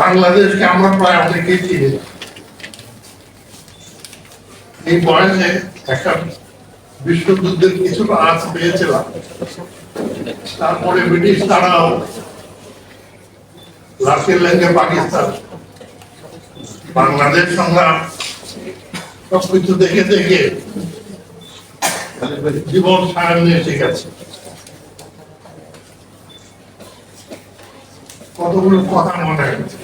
বাংলাদেশকে আমরা প্রায় অনেকেই চিনি না। এই বয়সে একটা বিশ্বযুদ্ধের কিছুটা আজ পেয়েছিলাম। তারপরে ব্রিটিশ তারাও লাঠির লেগে পাকিস্তান, বাংলাদেশ সংগ্রাম সবকিছু দেখে দেখে জীবন সায়নে এসে গেছে। কতগুলো কথা মনে আছে?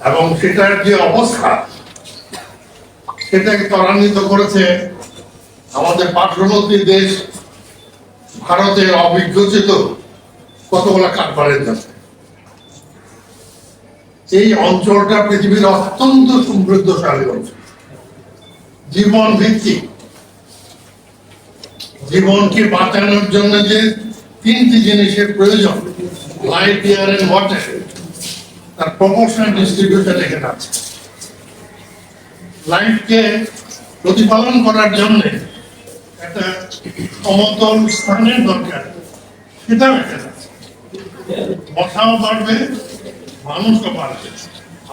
এবং সেটার যে অবস্থা, সেটাকে ত্বরান্বিত করেছে আমাদের পার্শ্ববর্তী দেশ ভারতের অবিজ্ঞচিত কতগুলো কারবারের জন্য। এই অঞ্চলটা পৃথিবীর অত্যন্ত সমৃদ্ধশালী অঞ্চল। জীবন ভিত্তিক জীবনকে বাঁচানোর জন্য যে তিনটি জিনিসের প্রয়োজন লাইট এয়ার এন্ড ওয়াটার তার প্রপোর্শনাল ডিস্ট্রিবিউশন এখানে আছে লাইফকে প্রতিপালন করার জন্য একটা সমতল স্থানের দরকার। সেটাও এখানে আছে মশাও বাড়বে, মানুষও বাড়বে।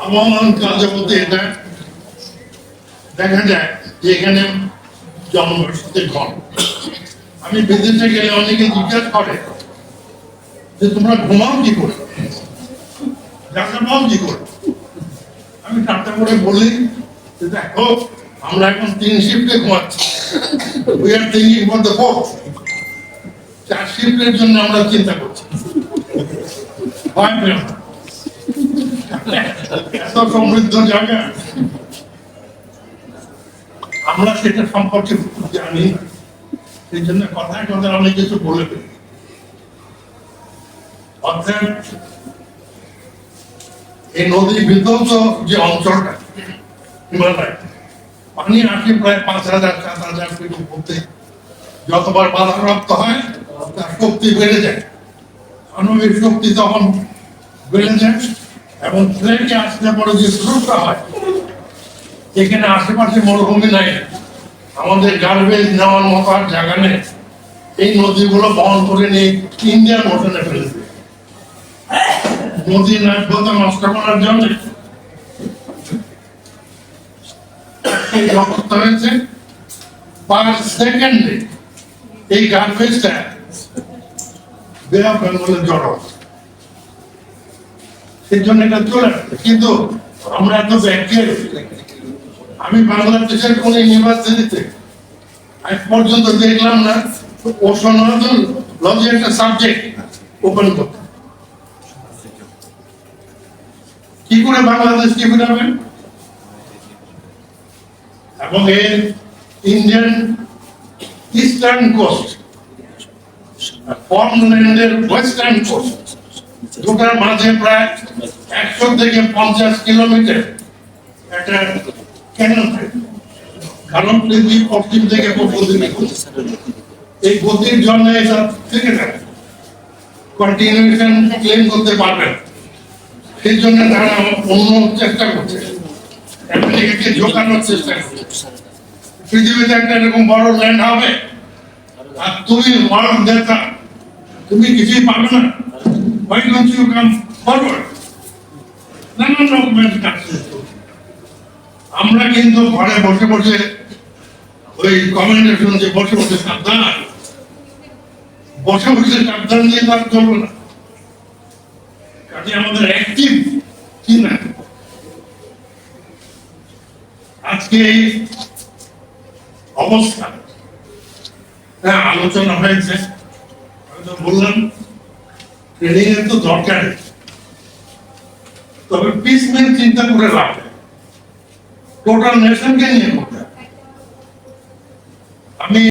আবহাওয়ান কাজের মধ্যে এটা দেখা যায় যে এখানে জনবসতি কম আমি বিদেশে গেলে অনেকে জিজ্ঞাসা করে যে তোমরা ঘুমাও কি করে? পাও কি করে আমি ঠাট্টা করে বলি দেখো, আমরা এখন তিন শিফটে ঘুমাচ্ছি। We are thinking for the fourth চার শিফটের জন্য আমরা চিন্তা করছি। এত সমৃদ্ধ জায়গা। আমরা সেটা সম্পর্কে জানি। সেই জন্য কথায় কথায় অনেক কিছু বলে ফেলি। অর্থাৎ এই নদী বিধ্বস্ত যে অঞ্চলটা, হিমালয় পানি আসে প্রায় পাঁচ হাজার, সাত হাজার ফিট উপরে যতবার বাধাপ্রাপ্ত হয়, তার শক্তি বেড়ে যায়। আণবিক শক্তি তখন বেড়ে যায় এবং ট্রেনকে আসতে পরে যে স্রোতটা হয়, এখানে আশেপাশে মরুভূমি নাই। আমাদের গার্বেজ নেওয়ার মতো আর জায়গা নেই। এই নদীগুলো বহন করে নিয়ে ইন্ডিয়ান ওশনে ফেলে দেবে নদী নষ্ট করার জন্য। এটা কিন্তু আমরা এত ব্যাংকে আমি বাংলাদেশের কোন ইউনিভার্সিটিতে আজ পর্যন্ত দেখলাম না ওশনোলজি লজি একটা সাবজেক্ট ওপেন করতে কি করে বাংলাদেশ কি ফিরাবেন এবং এর ইন্ডিয়ান ইস্টার্ন কোস্ট ফর্মল্যান্ডের ওয়েস্টার্ন কোস্ট দুটার মাঝে প্রায় একশো থেকে পঞ্চাশ কিলোমিটার একটা ক্যানেল কারণ পৃথিবী পশ্চিম থেকে পূর্ব এই গতির জন্য এটা থেকে থাকে কন্টিনিউশন ক্লেম করতে পারবেন। জন্য তারা অন্য চেষ্টা করছে। আমেরিকাকে চেষ্টা করছে। পৃথিবীতে একটা এরকম বড় ল্যান্ড হবে, আর তুমি নেতা তুমি কিছুই পাবে না? নানান রকমের কাজ। আমরা কিন্তু ঘরে বসে বসে ওই কমেন্টেশন যে বসে বসে সাবধান। বসে বসে সাবধান দিয়ে তার চলবে না। কাজে আমাদের অ্যাক্টিভ কি না আজকে এই অবস্থা। হ্যাঁ আলোচনা হয়েছে। আমি তো বললাম ট্রেনিং এর তো দরকার তবে পিস মিল চিন্তা করে লাভ টোটাল নেশনকে নিয়ে করতে। আমি